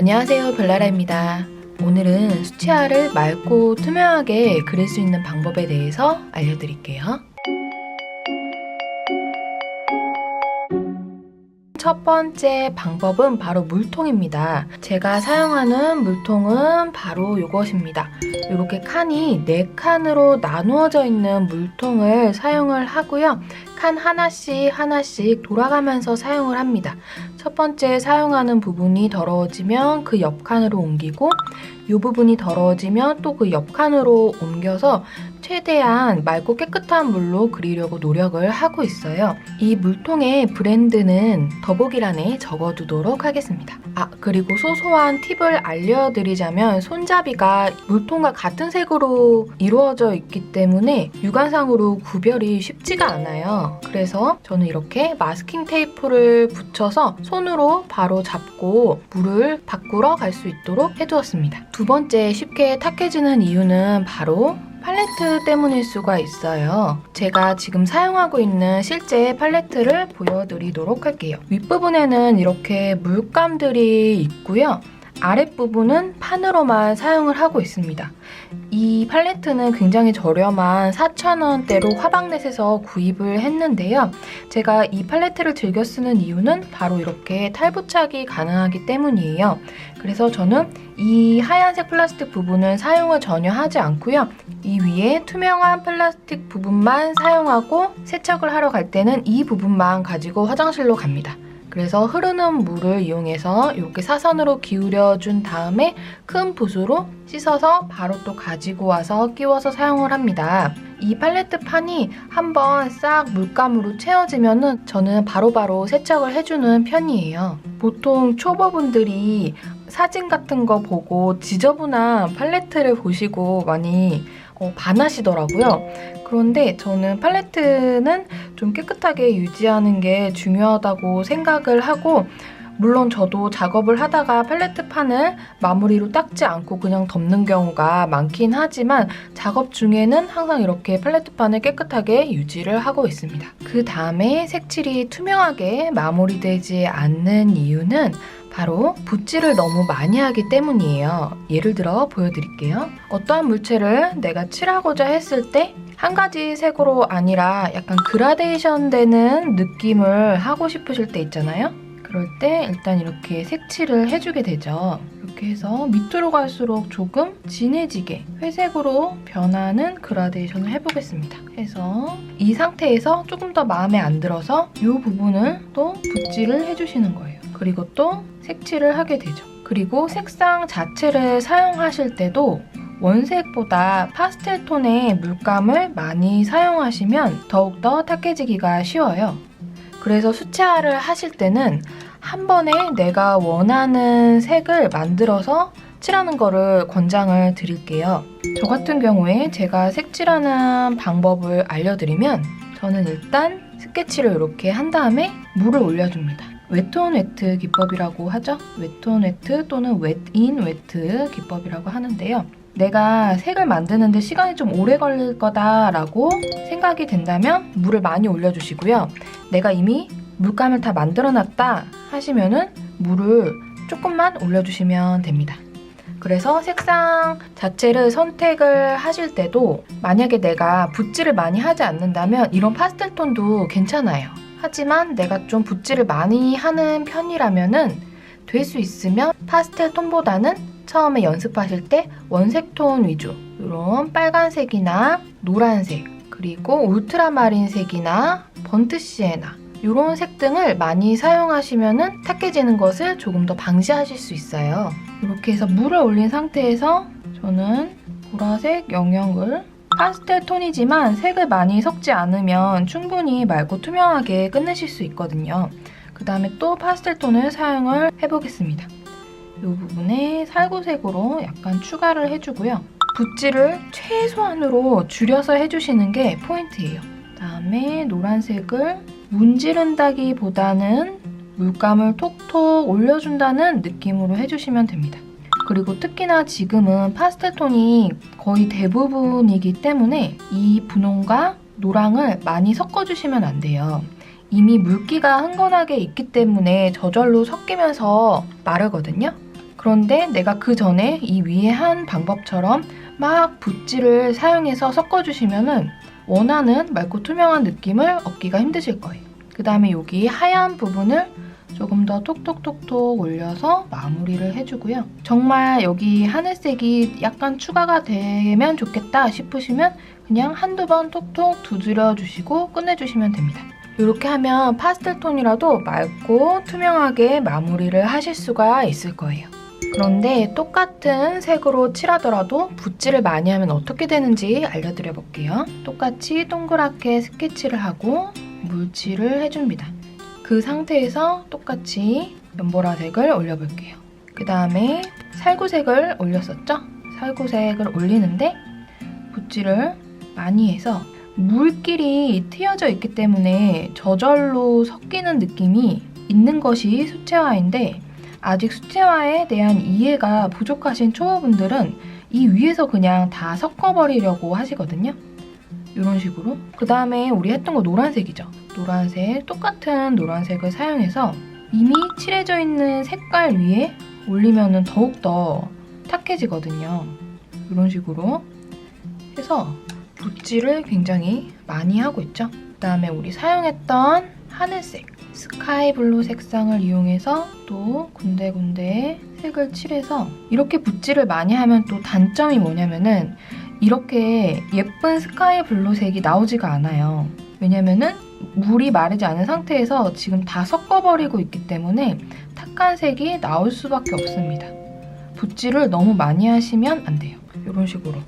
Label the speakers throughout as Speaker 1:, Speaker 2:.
Speaker 1: 안녕하세요 별나라입니다. 오늘은 수채화를 맑고 투명하게 그릴 수 있는 방법에 대해서 알려드릴게요. 첫 번째 방법은 바로 물통입니다. 제가 사용하는 물통은 바로 이것입니다. 이렇게 칸이 4칸으로 나누어져 있는 물통을 사용을 하고요. 칸 하나씩 하나씩 돌아가면서 사용을 합니다. 첫 번째 사용하는 부분이 더러워지면 그 옆 칸으로 옮기고 이 부분이 더러워지면 또 그 옆 칸으로 옮겨서 최대한 맑고 깨끗한 물로 그리려고 노력을 하고 있어요. 이 물통의 브랜드는 더보기란에 적어두도록 하겠습니다. 아, 그리고 소소한 팁을 알려드리자면 손잡이가 물통과 같은 색으로 이루어져 있기 때문에 육안상으로 구별이 쉽지가 않아요. 그래서 저는 이렇게 마스킹 테이프를 붙여서 손으로 바로 잡고 물을 바꾸러 갈 수 있도록 해두었습니다. 두 번째 쉽게 탁해지는 이유는 바로 팔레트 때문일 수가 있어요. 제가 지금 사용하고 있는 실제 팔레트를 보여드리도록 할게요. 윗부분에는 이렇게 물감들이 있고요. 아랫부분은 판으로만 사용을 하고 있습니다. 이 팔레트는 굉장히 저렴한 4,000원대로 화방넷에서 구입을 했는데요. 제가 이 팔레트를 즐겨 쓰는 이유는 바로 이렇게 탈부착이 가능하기 때문이에요. 그래서 저는 이 하얀색 플라스틱 부분은 사용을 전혀 하지 않고요. 이 위에 투명한 플라스틱 부분만 사용하고 세척을 하러 갈 때는 이 부분만 가지고 화장실로 갑니다. 그래서 흐르는 물을 이용해서 이렇게 사선으로 기울여 준 다음에 큰 붓으로 씻어서 바로 또 가지고 와서 끼워서 사용을 합니다. 이 팔레트 판이 한번 싹 물감으로 채워지면은 저는 바로바로 세척을 해주는 편이에요. 보통 초보분들이 사진 같은 거 보고 지저분한 팔레트를 보시고 많이 어, 반하시더라고요. 그런데 저는 팔레트는 좀 깨끗하게 유지하는 게 중요하다고 생각을 하고 물론 저도 작업을 하다가 팔레트 판을 마무리로 닦지 않고 그냥 덮는 경우가 많긴 하지만 작업 중에는 항상 이렇게 팔레트 판을 깨끗하게 유지를 하고 있습니다. 그 다음에 색칠이 투명하게 마무리되지 않는 이유는 바로 붓질을 너무 많이 하기 때문이에요. 예를 들어 보여드릴게요. 어떠한 물체를 내가 칠하고자 했을 때 한 가지 색으로 아니라 약간 그라데이션 되는 느낌을 하고 싶으실 때 있잖아요. 그럴 때 일단 이렇게 색칠을 해주게 되죠. 이렇게 해서 밑으로 갈수록 조금 진해지게 회색으로 변하는 그라데이션을 해보겠습니다. 해서 이 상태에서 조금 더 마음에 안 들어서 이 부분을 또 붓질을 해주시는 거예요. 그리고 또 색칠을 하게 되죠. 그리고 색상 자체를 사용하실 때도 원색보다 파스텔 톤의 물감을 많이 사용하시면 더욱더 탁해지기가 쉬워요. 그래서 수채화를 하실 때는 한 번에 내가 원하는 색을 만들어서 칠하는 거를 권장을 드릴게요. 저 같은 경우에 제가 색칠하는 방법을 알려드리면 저는 일단 스케치를 이렇게 한 다음에 물을 올려줍니다. 웨트온 웨트 기법이라고 하죠. 웨트온 웨트 또는 웨트인 웨트 기법이라고 하는데요. 내가 색을 만드는데 시간이 좀 오래 걸릴 거다라고 생각이 된다면 물을 많이 올려주시고요. 내가 이미 물감을 다 만들어놨다 하시면은 물을 조금만 올려주시면 됩니다. 그래서 색상 자체를 선택을 하실 때도 만약에 내가 붓질을 많이 하지 않는다면 이런 파스텔 톤도 괜찮아요. 하지만 내가 좀 붓질을 많이 하는 편이라면은 될 수 있으면 파스텔 톤보다는 처음에 연습하실 때 원색 톤 위주 이런 빨간색이나 노란색 그리고 울트라마린색이나 번트 시에나 이런 색 등을 많이 사용하시면 탁해지는 것을 조금 더 방지하실 수 있어요. 이렇게 해서 물을 올린 상태에서 저는 보라색 영역을 파스텔 톤이지만 색을 많이 섞지 않으면 충분히 맑고 투명하게 끝내실 수 있거든요. 그 다음에 또 파스텔 톤을 사용을 해보겠습니다. 이 부분에 살구색으로 약간 추가를 해주고요. 붓질을 최소한으로 줄여서 해주시는 게 포인트예요. 그다음에 노란색을 문지른다기보다는 물감을 톡톡 올려준다는 느낌으로 해주시면 됩니다. 그리고 특히나 지금은 파스텔 톤이 거의 대부분이기 때문에 이 분홍과 노랑을 많이 섞어주시면 안 돼요. 이미 물기가 흥건하게 있기 때문에 저절로 섞이면서 마르거든요. 그런데 내가 그 전에 이 위에 한 방법처럼 막 붓질을 사용해서 섞어주시면은 원하는 맑고 투명한 느낌을 얻기가 힘드실 거예요. 그 다음에 여기 하얀 부분을 조금 더 톡톡톡톡 올려서 마무리를 해주고요. 정말 여기 하늘색이 약간 추가가 되면 좋겠다 싶으시면 그냥 한두 번 톡톡 두드려 주시고 끝내주시면 됩니다. 이렇게 하면 파스텔 톤이라도 맑고 투명하게 마무리를 하실 수가 있을 거예요. 그런데 똑같은 색으로 칠하더라도 붓질을 많이 하면 어떻게 되는지 알려드려 볼게요. 똑같이 동그랗게 스케치를 하고 물칠을 해줍니다. 그 상태에서 똑같이 연보라색을 올려볼게요. 그 다음에 살구색을 올렸었죠? 살구색을 올리는데 붓질을 많이 해서 물길이 트여져 있기 때문에 저절로 섞이는 느낌이 있는 것이 수채화인데 아직 수채화에 대한 이해가 부족하신 초보분들은 이 위에서 그냥 다 섞어버리려고 하시거든요. 이런 식으로. 그 다음에 우리 했던 거 노란색이죠. 노란색, 똑같은 노란색을 사용해서 이미 칠해져 있는 색깔 위에 올리면 더욱더 탁해지거든요. 이런 식으로 해서 붓질을 굉장히 많이 하고 있죠. 그 다음에 우리 사용했던 하늘색, 스카이 블루 색상을 이용해서 또 군데군데 색을 칠해서 이렇게 붓질을 많이 하면 또 단점이 뭐냐면은 이렇게 예쁜 스카이 블루 색이 나오지가 않아요. 왜냐면은 물이 마르지 않은 상태에서 지금 다 섞어버리고 있기 때문에 탁한 색이 나올 수밖에 없습니다. 붓질을 너무 많이 하시면 안 돼요. 이런 식으로.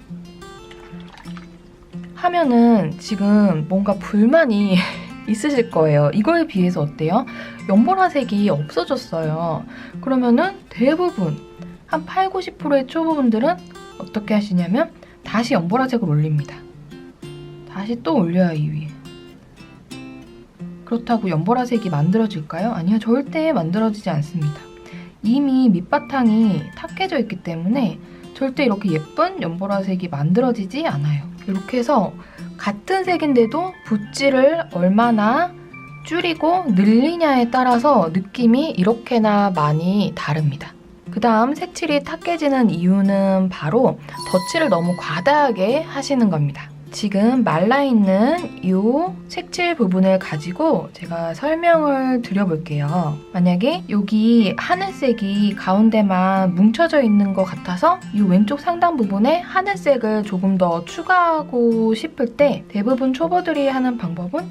Speaker 1: 하면은 지금 뭔가 불만이 있으실 거예요. 이거에 비해서 어때요? 연보라색이 없어졌어요. 그러면은 대부분 한 8, 90%의 초보분들은 어떻게 하시냐면 다시 연보라색을 올립니다. 다시 또 올려요, 이 위에. 그렇다고 연보라색이 만들어질까요? 아니요, 절대 만들어지지 않습니다. 이미 밑바탕이 탁해져 있기 때문에 절대 이렇게 예쁜 연보라색이 만들어지지 않아요. 이렇게 해서 같은 색인데도 붓질을 얼마나 줄이고 늘리냐에 따라서 느낌이 이렇게나 많이 다릅니다. 그 다음 색칠이 탁해지는 이유는 바로 덧칠을 너무 과다하게 하시는 겁니다. 지금 말라있는 이 색칠 부분을 가지고 제가 설명을 드려볼게요. 만약에 여기 하늘색이 가운데만 뭉쳐져 있는 것 같아서 이 왼쪽 상단 부분에 하늘색을 조금 더 추가하고 싶을 때 대부분 초보들이 하는 방법은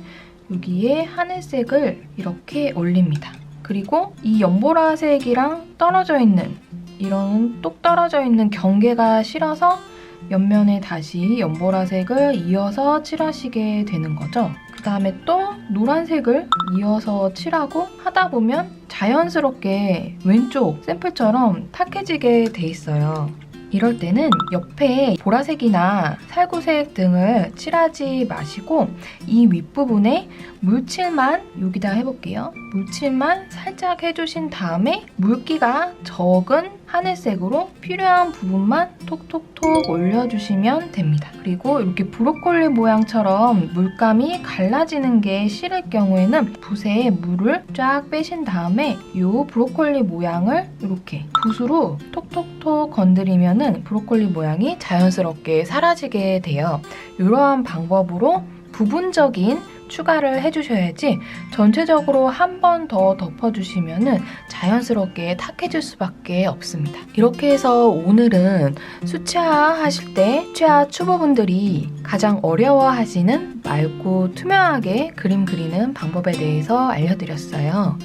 Speaker 1: 여기에 하늘색을 이렇게 올립니다. 그리고 이 연보라색이랑 떨어져 있는 이런 똑 떨어져 있는 경계가 싫어서 옆면에 다시 연보라색을 이어서 칠하시게 되는 거죠. 그 다음에 또 노란색을 이어서 칠하고 하다 보면 자연스럽게 왼쪽 샘플처럼 탁해지게 돼 있어요. 이럴 때는 옆에 보라색이나 살구색 등을 칠하지 마시고 이 윗부분에 물칠만 여기다 해볼게요. 물칠만 살짝 해주신 다음에 물기가 적은 하늘색으로 필요한 부분만 톡톡톡 올려주시면 됩니다. 그리고 이렇게 브로콜리 모양처럼 물감이 갈라지는 게 싫을 경우에는 붓에 물을 쫙 빼신 다음에 이 브로콜리 모양을 이렇게 붓으로 톡톡톡 건드리면은 브로콜리 모양이 자연스럽게 사라지게 돼요. 이러한 방법으로 부분적인 추가를 해주셔야지 전체적으로 한 번 더 덮어주시면 자연스럽게 탁해질 수밖에 없습니다. 이렇게 해서 오늘은 수채화 하실 때 수채화 초보분들이 가장 어려워하시는 맑고 투명하게 그림 그리는 방법에 대해서 알려드렸어요.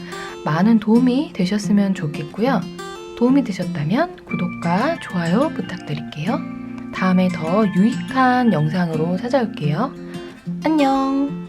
Speaker 1: 많은 도움이 되셨으면 좋겠고요. 도움이 되셨다면 구독과 좋아요 부탁드릴게요. 다음에 더 유익한 영상으로 찾아올게요. 안녕!